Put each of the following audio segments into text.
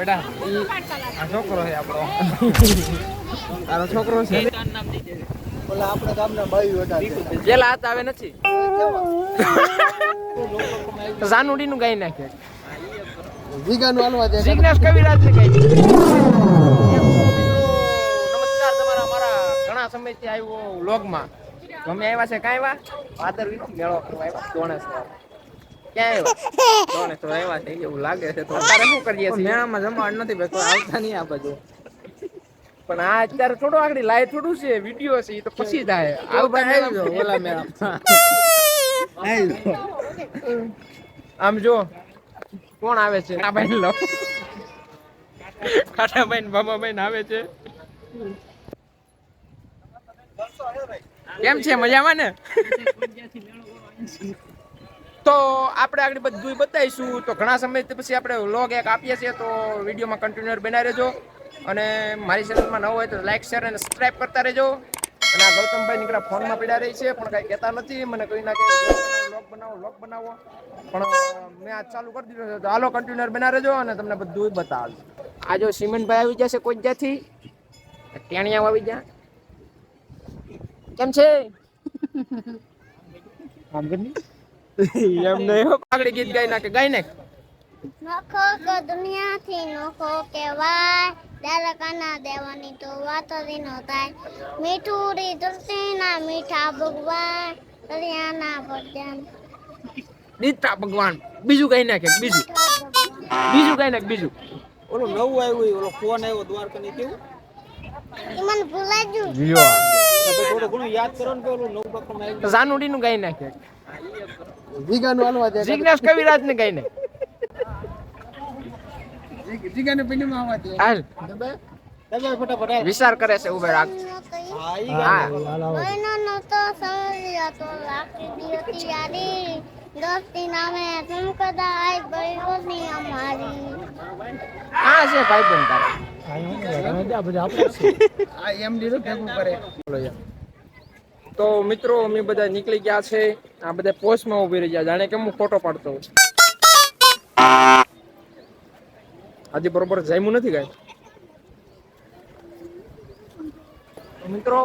બેટા આ છોકરો છે આપણો. તારો છોકરો છે. ઓલા આપણા ગામના બાઈ વટા જેલા હાથ આવે નથી. જાનુડી નું ગાઈ નાખે. વીઘાનું હાલવા દે જિજ્ઞાસ કવિરાજ ને ગાઈ નમસ્કાર તમારા મારા ઘણા સમયથી આવ્યો વ્લોગમાં ગમે આવ્યા છે કાંઈ વા ભાદરવીનો મેળો કરવા આવ્યા દોણેશ્વર ક્યાં આવ્યા? છે એવું લાગે છે તો અત્યારે શું કરીએ છીએ? મેળામાં જમવાનું નથી ભાઈ કોઈ આવતા નહીં આ બાજુ. પણ આ અત્યારે થોડો આગળ લાય થોડું છે વીડિયો છે એ તો પછી થાય આવતા આવી મેળામાં ઓલા મેળામાં. આમ જો કોણ આવે છે? આ ભાઈ લો. ખાટા ભાઈ ને બાબા ભાઈ આવે છે. કેમ છે મજામાં ને? તો આપણે આગળ બધું બતાવીશું. તો ઘણા સમય પછી આપણે વ્લોગ એક આપીએ છીએ, તો વિડીયોમાં કન્ટિન્યુઅર બનાવી રહેજો. અને મારી ચેનલમાં ન હોય તો લાઇક શેર અને સબસ્ક્રાઈબ કરતા રહેજો. અને આ ગૌતમભાઈ નીકળ્યા ફોનમાં પીડા રહી છે, પણ કાંઈ કહેતા નથી. મને કહી નાખે વ્લોગ બનાવો વ્લોગ બનાવો. પણ મેં આજ ચાલુ કરી દીધો છે. તો હાલો કન્ટિન્યુઅર બના રહેજો અને તમને બધું બતાવું આ જો સિમેન્ટભાઈ આવી જશે કોઈ જ્યાંથી ટેણિયા આવી ગયા. કેમ છે? એમ નહીં ગીત ગાઈ નાખે ગાઈ નાખ. નખો કે દુનિયાથી નખો કેવાય દારકાના દેવાની તો વાત જ ન થાય. મીઠું રી ધરતીના મીઠા ભગવાન દરિયાના ભજન. દીતા ભગવાન. બીજું કઈ નાખે બીજું. બીજું કઈ નાખ બીજું. ઓલું નવું આવ્યું ઓલો ફોન આવ્યો દ્વારકા ની કેવું મને ભૂલાઈ ગયું. થોડું ઘણું યાદ કરો ને પેલું નવું પ્રકરણ આવ્યું. જાનુડી નું ગાઈ નાખે. વીઘાનું હાલવા દે. જિજ્ઞાસ કવિરાજ ને. ગાઈ નાખ જીગાને પિંડીમાં આવવા દે. હાલ. તમે ફટાફટ હાલ. વિચાર કરે છે ઉભે રાખ. હા ઈ નો તો સમજ્યા તો લાકડી હતી યારી. દોસ્તી નામે તું કદાચ બળોની અમારી. આ છે ભાઈ બંધ તારા. આ એમ દીધું ભેગું કરે. તો મિત્રો અમે બધા નીકળી ગયા છે. આ બધા પોસ્ટમાં ઊભી રહી ગયા. જાણે કે હું ફોટો પાડતો હોઉં. આજે બરોબર જામ્યું નથી કાંઈ? મિત્રો,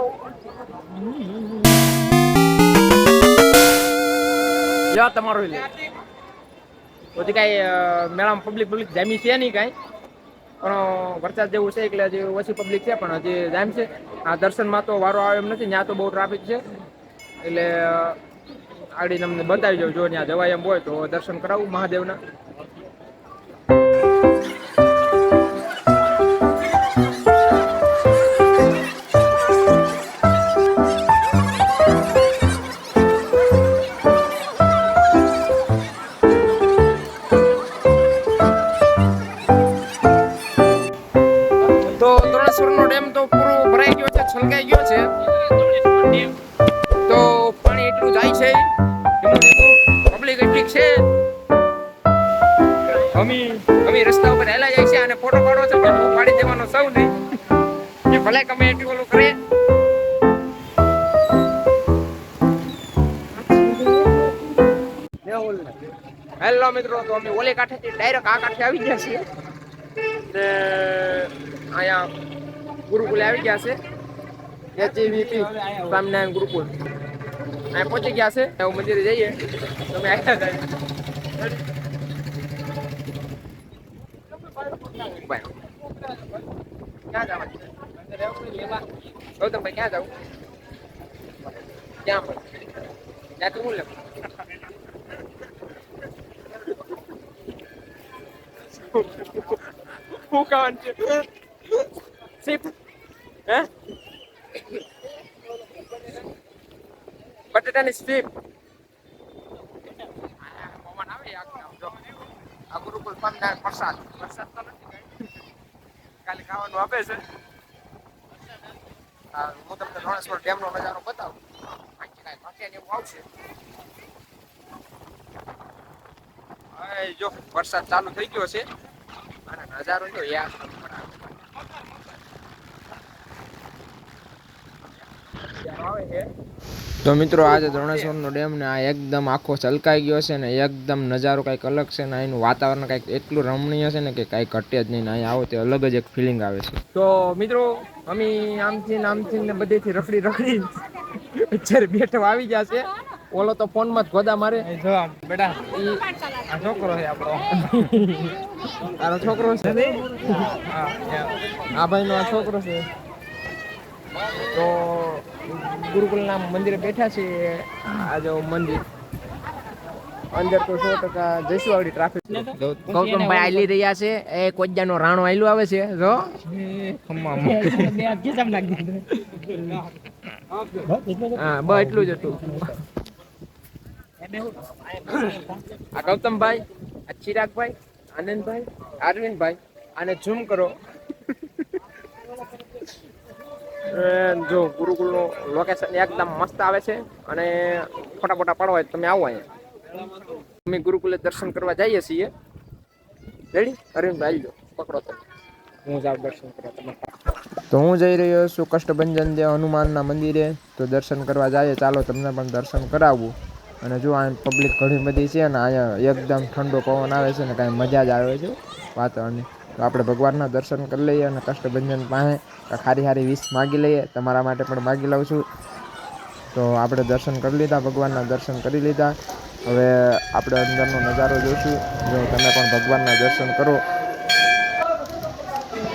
લ્યો તમારો લે પછી કાંઈ મેળામાં પબ્લિક પબ્લિક જામી છે નહીં કાંઈ? પણ વરસાદ જેવું છે એટલે હજી ઓછી પબ્લિક છે, પણ હજી જામ છે. આ દર્શનમાં તો વારો આવે એમ નથી, ત્યાં તો બહુ ટ્રાફિક છે. એટલે આગળ તમને બતાવી દઉં જો ત્યાં જવાય એમ હોય તો દર્શન કરાવું મહાદેવના. અમે રસ્તા ઉપર હેલા જાય છે અને ફોટો પાડો છે, પણ હું પાડી દેવાનો સૌ નહીં. કે ભલે ગમે એટલું ઓલું કરે. હેલો મિત્રો, તો અમે ઓલે કાંઠેથી ડાયરેક્ટ આ કાંઠે આવી ગયા છીએ. ને અહીંયા ગુરુકુલે આવી ગયા છે. એચઈવીપી સ્વામિનારાયણ ગુરુકુલ. અહીંયા પહોંચી ગયા છે. એવું મંદિરે જઈએ. તમે આવ્યા હતા. બાય. ક્યાં જવાનું ગૌતમભાઈ ક્યાં જવું ક્યાં પણ ત્યાંથી હું લેવું શું ખાવાનું છે સીપ હે બટેટાની સ્ટીપ પવન આવે આખું આમ જો. આ ગુરુકુલ સ્વામિનારાયણ પ્રસાદ પ્રસાદ તો નથી કાંઈ. ખાલી ખાવાનું આપે છે. હા, હું તમને રણેશ્વર ડેમનો નજારો બતાવું. બાકી કાંઈ ઘટે ને એવું આવશે. હવે જો વરસાદ ચાલુ થઈ ગયો છે. અને નજારો જો યાર આવે છે. તો મિત્રો આજે ધોણેશ્વરનો ડેમ ને આ એકદમ આખો છલકાઈ ગયો છે ને એકદમ નજારો કંઈક અલગ છે ને એનું વાતાવરણ કંઈક એટલું રમણીય છે ને કે કાંઈ ઘટે જ નહીં ને અહીંયા આવો તે અલગ જ એક ફિલિંગ આવે છે. તો મિત્રો અમે આમથી ને આમથી ને બધેથી રખડી રખડી અત્યારે બેઠો આવી ગયા છે. ઓલો તો ફોનમાં જ ગોદા મારે. જો બેટા આ છોકરો છે આપણો. તારો છોકરો છે હા આ ભાઈનો આ છોકરો છે. તો ગુરુકુલના મંદિરે બેઠા છીએ. આ મંદિર. અંદર તો સો ટકા જઈશું ટ્રાફિક ગૌતમભાઈ આલી રહ્યા છે. એ કોજ્જાનો રાણો આયલું આવે છે. જો. હા, બસ એટલું જ હતું. આ ગૌતમભાઈ, આ ચિરાગભાઈ, આનંદભાઈ, અરવિંદભાઈ, આને ઝૂમ કરો એ જો ગુરુકુળનું લોકેશન એકદમ મસ્ત આવે છે અને ફોટા ફોટા પાડવા હોય તમે આવો અહીંયા. અમે ગુરુકુલે દર્શન કરવા જઈએ છીએ. રેડી અરવિંદભાઈ આવજો પકડો તમે. હું જાઉં દર્શન કરવા તમે તો હું જઈ રહ્યો છું કષ્ટભંજન દેવ હનુમાનના મંદિરે. તો દર્શન કરવા જઈએ. ચાલો તમને પણ દર્શન કરાવવું અને જો અહીં પબ્લિક ઘણી બધી છે અને અહીંયા એકદમ ઠંડો પવન આવે છે ને, કાંઈ મજા જ આવે છે. વાતાવરણની તો આપણે ભગવાનના દર્શન કરી લઈએ અને કષ્ટભંજન પાસે ખારી હારી વિશ માગી લઈએ. તમારા માટે પણ માગી લઉં છું. તો આપણે દર્શન કરી લીધા, ભગવાનના દર્શન કરી લીધા. હવે આપણે અંદરનો નજારો જોઈશું જો તમે પણ ભગવાનના દર્શન કરો.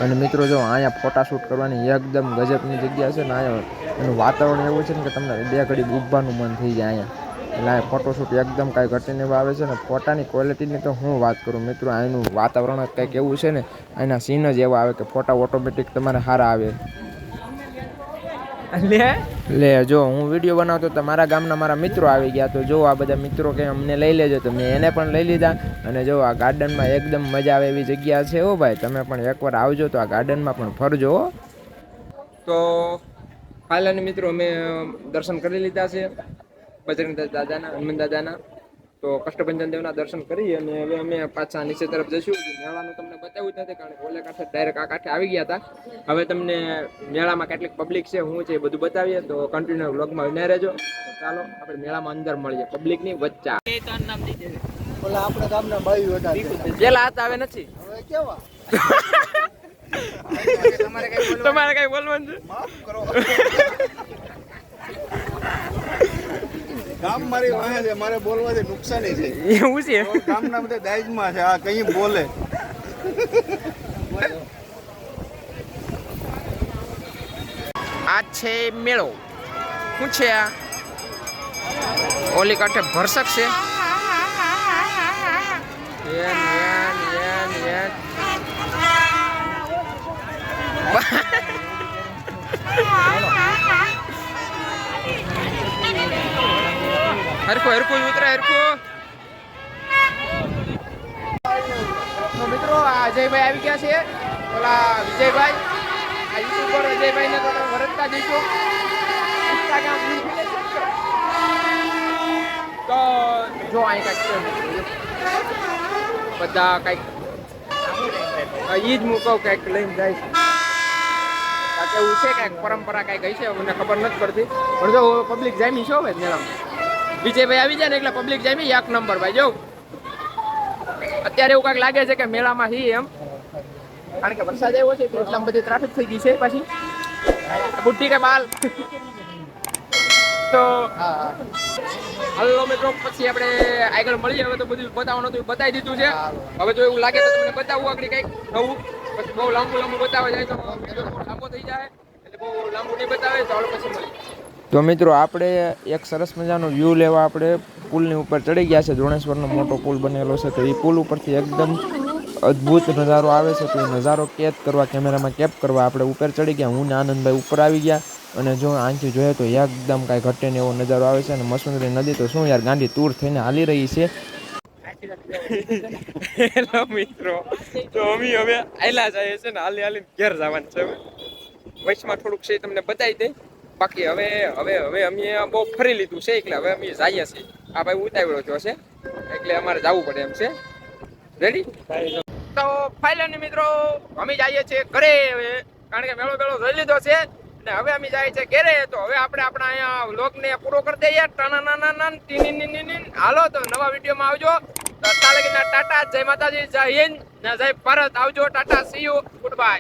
અને મિત્રો જો અહીંયા ફોટાશૂટ કરવાની એકદમ ગજબની જગ્યા છે ને અહીંયા એનું વાતાવરણ એવું છે ને કે તમને બે ઘડી ઊભવાનું મન થઈ જાય અહીંયા. એટલે ફોટોશૂટ એકદમ કાંઈ ઘટીને આવે છે ને ફોટાની ક્વોલિટીની તો હું વાત કરું. મિત્રો અહીંનું વાતાવરણ જ કંઈક એવું છે ને અહીંના સીન જ એવા આવે કે ફોટા ઓટોમેટિક તમારે સારા આવે. લે? જો હું વીડિયો બનાવતો તો મારા ગામના મારા મિત્રો આવી ગયા. તો જો આ બધા મિત્રો કે અમને લઈ લેજો. તો મેં એને પણ લઈ લીધા. અને જો આ ગાર્ડનમાં એકદમ મજા આવે એવી જગ્યા છે હો ભાઈ. તમે પણ એકવાર આવજો તો આ ગાર્ડનમાં પણ ફરજો તો ફાયલાની મિત્રો અમે દર્શન કરી લીધા છે. બજરંગ દાદાના હનુમાન દાદાના તો કષ્ટભંજન દેવના દર્શન કરી અને હવે અમે પાછા નીચે તરફ જઈશું. મેળાનું તમને બતાવ્યું જ નથી કારણ કે ઓલે કાંઠે ડાયરેક્ટ આ કાંઠે આવી ગયા હતા. હવે તમને મેળામાં કેટલીક પબ્લિક છે હું છે એ બધું બતાવીએ. તો કન્ટિન્યુ વ્લોગમાં વિના રહેજો. ચાલો આપણે મેળામાં અંદર મળીએ. પબ્લિકની વચ્ચે. ઓલા આપણા ગામના બાયું હતા પેલા હાથ આવે નથી. હવે કેવા? તમારે કઈ બોલવાનું? છે માફ કરો. ગામ મારી વાહે છે મારે બોલવાથી નુકસાની છે. એવું છે? ગામના બધા દાયજમાં છે આ કઈ બોલે. આ છે મેળો. શું છે આ? ઓલી કાંઠે ભરસક છે? યન, યન, યન, યન. હરખું હરખું ઉતરે હરખું. મિત્રો, આ અજયભાઈ આવી ગયા છે. ઓલા વિજયભાઈ, આ યુટ્યુબર અજયભાઈને તો તમે વરસતા જઈશો છે? તો જો અહીં કાંઈક છે. બધા કાંઈક ઈ જ કહું કાંઈક લઈને જાય છે. એવું છે, કાંઈક પરંપરા કાંઈક હશે, મને ખબર નથી પડતી. પણ જો પબ્લિક જામી છો હવે મેળામાં. વિજયભાઈ આવી જાય ને એટલે પબ્લિક જામી એક નંબર ભાઈ, જો. અત્યારે એવું કાંઈક લાગે છે કે મેળામાં હી એમ. કારણ કે વરસાદ આવ્યો છે, એટલે બધી ટ્રાફિક થઈ ગઈ છે પાછી. બુટ્ટી કે બાલ. તો હલો મિત્રો, પછી આપણે આગળ મળીએ. હવે તો બધું બતાવવાનું હતું, બતાવી દીધું છે. હવે જો એવું લાગે તો તમને બતાવવું આગળ કંઈક નવું. પછી બહુ લાંબુ લાંબુ બતાવે જાય તો વીડિયો લાંબો થઈ જાય. એટલે બહુ લાંબુ નહીં બતાવે, તો પછી મળીએ. તો મિત્રો, આપણે એક સરસ મજાનો વ્યૂ લેવા આપણે પુલની ઉપર ચડી ગયા છે. દ્રોણેશ્વરનો મોટો પુલ બનેલો છે. તો એ પુલ ઉપરથી એકદમ અદ્ભુત નજારો આવે છે. તો એ નજારો કેદ કરવા, કેમેરામાં કેપ કરવા આપણે ઉપર ચડી ગયા. હું ને આનંદભાઈ ઉપર આવી ગયા અને જો આંખથી જોઈએ તો એકદમ કાંઈ ઘટે ને એવો નજારો આવે છે. અને મસુંદરી નદી, તો શું યાર, ગાંધી તૂર થઈને હાલી રહી છે. હેલો મિત્રો. તો અમે હવે આયલા જઈએ છે ને હાલી હાલી ઘેર જવાનું છે વૈશ્વમાં થોડુંક છે તમને બતાવી દઈ. બાકી હવે હવે હવે અમે બહુ ફરી લીધું છે, એટલે હવે અમે જઈએ છીએ. આ ભાઈ ઉતાવળો થયો છે, એટલે અમારે જવું પડે એમ છે. રેડી તો ફાઇનલી મિત્રો, અમે જઈએ છીએ ઘરે. હવે કારણ કે મેળો મેળો જોઈ લીધો છે ને હવે અમે જાય છે ઘેરે. તો હવે આપણે આપણા અહીંયા લોકને પૂરો કરી દઈએ. ટના. હાલો, તો નવા વિડીયોમાં આવજો. તો અત્યારે ટાટા. જય માતાજી, જય હિન્દ જય ભારત. આવજો, ટાટા. See you goodbye